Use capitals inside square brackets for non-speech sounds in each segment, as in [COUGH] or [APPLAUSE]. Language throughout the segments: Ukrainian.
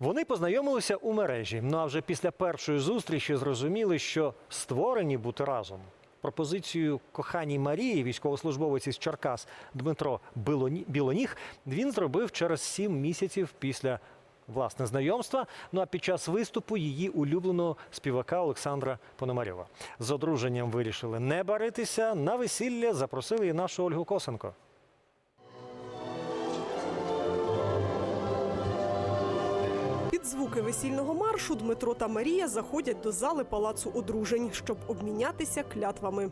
Вони познайомилися у мережі. Ну а вже після першої зустрічі зрозуміли, що створені бути разом. Пропозицію коханій Марії, військовослужбовець із Черкас Дмитро Білоні- Білоніг, він зробив через сім місяців після власне знайомства. Ну а під час виступу її улюбленого співака Олександра Пономарьова. З одруженням вирішили не баритися. На весілля запросили і нашу Ольгу Косенко. Під звуки весільного маршу Дмитро та Марія заходять до зали палацу одружень, щоб обмінятися клятвами.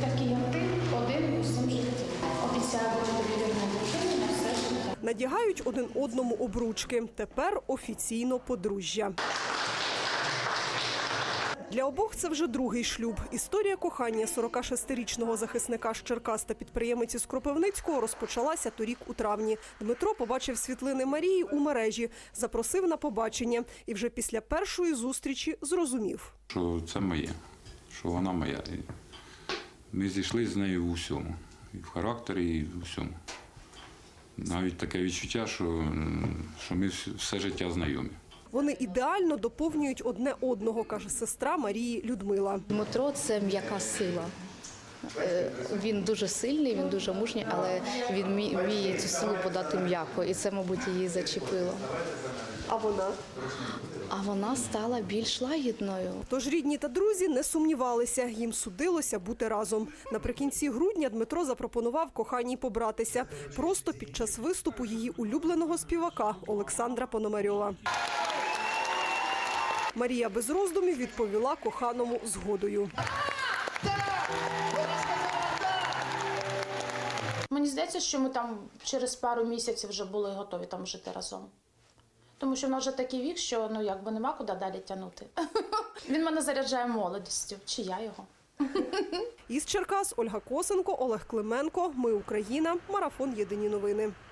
Такий як ти, один у житті. Обіцяю бути вірною дружиною на все життя. Надягають один одному обручки. Тепер офіційно подружжя. Для обох це вже другий шлюб. Історія кохання 46-річного захисника з Черкас та підприємиці з Кропивницького розпочалася торік у травні. Дмитро побачив світлини Марії у мережі, запросив на побачення і вже після першої зустрічі зрозумів. що це моє, що вона моя. Ми зійшли з нею в усьому. І в характері, і в усьому. Навіть таке відчуття, що, що ми все життя знайомі. Вони ідеально доповнюють одне одного, каже сестра Марії Людмила. Дмитро це м'яка сила. Е, Він дуже сильний, він дуже мужній, але він вмі- вміє цю силу подати м'яко, і це, мабуть, її зачепило. А вона? А вона стала більш лагідною. Тож рідні та друзі не сумнівалися, їм судилося бути разом. Наприкінці грудня Дмитро запропонував коханій побратися просто під час виступу її улюбленого співака Олександра Пономарьова. Марія без роздумів відповіла коханому згодою. Мені здається, що ми там через пару місяців вже були готові там жити разом. Тому що в нас вже такий вік, що ну якби нема куди далі тягнути. [LAUGHS] Він мене заряджає молодістю, чи я його. Із Черкас Ольга Косенко, Олег Клименко. Ми Україна. Марафон. Єдині новини.